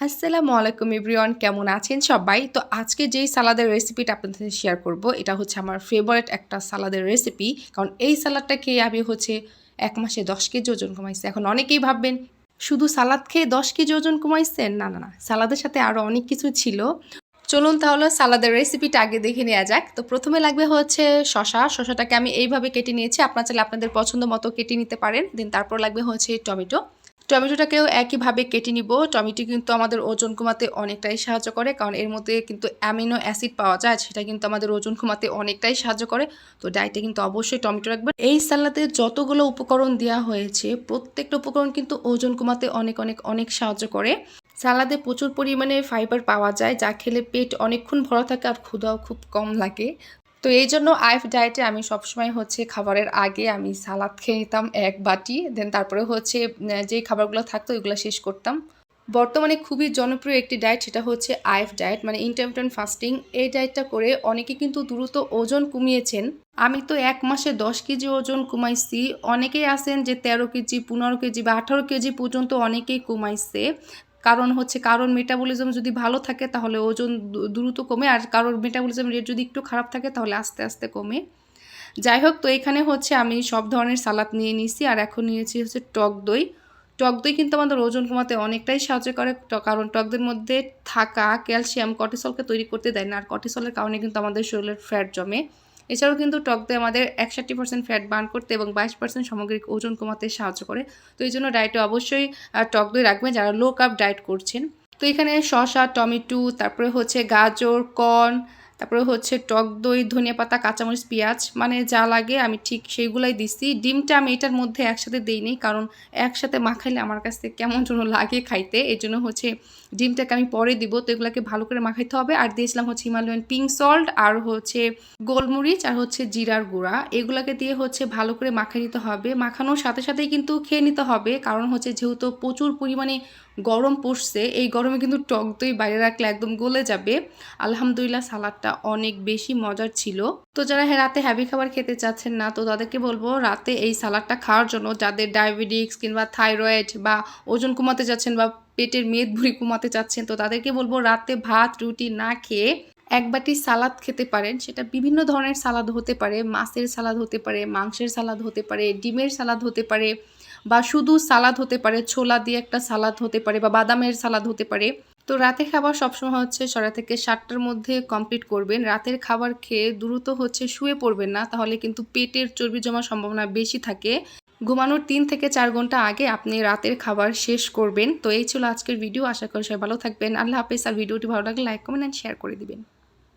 আসসালামু আলাইকুম এভরিওয়ান, কেমন আছেন সবাই? তো আজকে যেই সালাদের রেসিপিটা আপনাদের সাথে শেয়ার করব, এটা হচ্ছে আমার ফেভারিট একটা সালাদের রেসিপি কারণ এই সালাদটা খেয়ে আমি হচ্ছে এক মাসে দশ কেজি ওজন কমাইছি। এখন অনেকেই ভাববেন, শুধু সালাদ খেয়ে দশ কেজি ওজন কমাইছেন? না না না, সালাদের সাথে আরও অনেক কিছু ছিল। চলুন তাহলে সালাদের রেসিপিটা আগে দেখে নেওয়া যাক। তো প্রথমে লাগবে হচ্ছে শশা শশাটাকে আমি এইভাবে কেটে নিয়েছি। আপনার চাইলে আপনাদের পছন্দ মতো কেটে নিতে পারেন। দেন তারপর লাগবে হচ্ছে টমেটো। টমেটোটাকেও একইভাবে কেটে নিব। টমেটো কিন্তু আমাদের ওজন কমাতে অনেকটাই সাহায্য করে, কারণ এর মধ্যে কিন্তু অ্যামিনো অ্যাসিড পাওয়া যায় সেটা কিন্তু আমাদের ওজন কমাতে অনেকটাই সাহায্য করে। তো ডায়েটে কিন্তু অবশ্যই টমেটো রাখবেন। এই সালাদে যতগুলো উপকরণ দেওয়া হয়েছে, প্রত্যেকটা উপকরণ কিন্তু ওজন কমাতে অনেক অনেক অনেক সাহায্য করে। সালাদে প্রচুর পরিমাণে ফাইবার পাওয়া যায়, যা খেলে পেট অনেকক্ষণ ভরা থাকে আর ক্ষুধাও খুব কম লাগে। তো এই জন্য আইফ ডায়েটে আমি সবসময় হচ্ছে খাবারের আগে আমি সালাদ খেয়ে নিতাম এক বাটি দেন তারপরে হচ্ছে যে খাবারগুলো থাকতো ওইগুলো শেষ করতাম। বর্তমানে খুবই জনপ্রিয় একটি ডায়েট সেটা হচ্ছে আইফ ডায়েট মানে ইন্টারমিটেন্ট ফাস্টিং এই ডায়েটটা করে অনেকে কিন্তু দ্রুত ওজন কমিয়েছেন। আমি তো এক মাসে দশ কেজি ওজন কমাইছি। অনেকেই আছেন যে তেরো কেজি, পনেরো কেজি বা আঠারো কেজি পর্যন্ত অনেকেই কমাইছে। কারণ হচ্ছে কারোর মেটাবলিজম যদি ভালো থাকে তাহলে ওজন দ্রুত কমে, আর কারোর মেটাবলিজম রেট যদি একটু খারাপ থাকে তাহলে আস্তে আস্তে কমে। যাই হোক, তো এখানে হচ্ছে আমি সব ধরনের সালাদ নিয়ে নিছি আর এখন নিয়েছি হচ্ছে টক দই। টক দই কিন্তু আমাদের ওজন কমাতে অনেকটাই সাহায্য করে কারণ টক দইয়ের মধ্যে থাকা ক্যালসিয়াম, কর্টিসলকে তৈরি করতে দেয় না, আর কর্টিসলের কারণে কিন্তু আমাদের শরীরের ফ্যাট জমে। এছাড়াও কিন্তু টক দই আমাদের একষট্টি পার্সেন্ট ফ্যাট বার্ন করতে এবং বাইশ পার্সেন্ট সামগ্রিক ওজন কমাতে সাহায্য করে। তো এই জন্য ডায়েটে অবশ্যই টক দই রাখবেন যারা লো কাপ ডায়েট করছেন। তো এখানে শশা টমেটো, তারপরে হচ্ছে গাজর কর্ন তারপরে হচ্ছে টক দই, ধনিয়া পাতা, কাঁচামরিচ, পেঁয়াজ মানে যা লাগে আমি ঠিক সেইগুলাই দিচ্ছি ডিমটা আমি এটার মধ্যে একসাথে দিইনি কারণ একসাথে মাখাইলে আমার কাছ থেকে কেমন যেন লাগে খাইতে। এই জন্য হচ্ছে ডিমটাকে আমি পরে দিব, তো এগুলোকে ভালো করে মাখাইতে হবে। আর দিয়েছিলাম হচ্ছে হিমালয়ান পিঙ্ক সল্ট আর হচ্ছে গোলমরিচ আর হচ্ছে জিরার গুঁড়া। এগুলোকে দিয়ে হচ্ছে ভালো করে মাখাই নিতে হবে। মাখানোর সাথে সাথেই কিন্তু খেয়ে নিতে হবে কারণ হচ্ছে যেহেতু প্রচুর পরিমাণে গরম পড়ছে, এই গরমে কিন্তু টক দই বাইরে রাখলে একদম গলে যাবে। আলহামদুলিল্লাহ সালাদটা অনেক বেশি মজার ছিল। তো যারা রাতে হ্যাভি খাবার খেতে চাচ্ছেন না, তো তাদেরকে বলব রাতে এই সালাদটা খাওয়ার জন্য যাদের ডায়াবেটিক্স কিংবা থাইরয়েড বা ওজন কমাতে যাচ্ছেন বা পেটের মেদ ভুঁড়ি কমাতে চাচ্ছেন, তো তাদেরকে বলব রাতে ভাত, রুটি না খেয়ে এক বাটি সালাদ খেতে পারেন। সেটা বিভিন্ন ধরনের সালাদ হতে পারে, মাছের সালাদ হতে পারে, মাংসের সালাদ হতে পারে, ডিমের সালাদ হতে পারে বা শুধু সালাদ হতে পারে, ছোলা দিয়ে একটা সালাদ হতে পারে বা বাদামের সালাদ হতে পারে। তো রাতে খাবার সবসময় হচ্ছে ছটা থেকে সাতটার মধ্যে কমপ্লিট করবেন। রাতের খাবার খেয়ে দ্রুত হচ্ছে শুয়ে পড়বেন না, তাহলে কিন্তু পেটের চর্বি জমার সম্ভাবনা বেশি থাকে। ঘুমানোর তিন থেকে চার ঘণ্টা আগে আপনি রাতের খাবার শেষ করবেন। তো এই ছিল আজকের ভিডিও আশা করি সবাই ভালো থাকবেন। আল্লাহ হাফেজ। আর ভিডিওটি ভালো লাগলে লাইক কমেন্ট অ্যান্ড শেয়ার করে দিবেন।